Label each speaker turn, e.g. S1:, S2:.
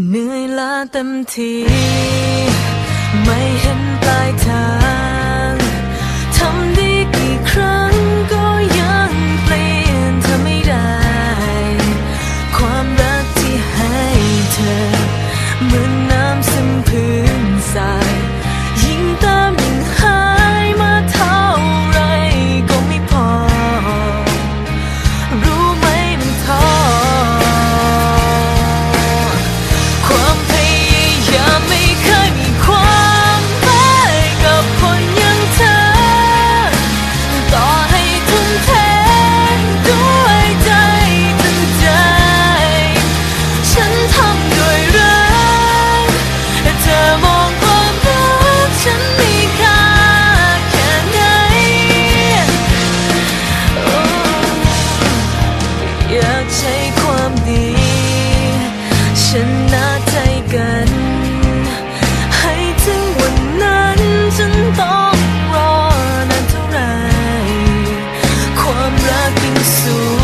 S1: เหนื่อยล้าเต็มทีไม่เห็นปลายทางทำดีกี่ครั้งก็ยังเปลี่ยนเธอไม่ได้ ความรักที่ให้เธอเหมือน 真的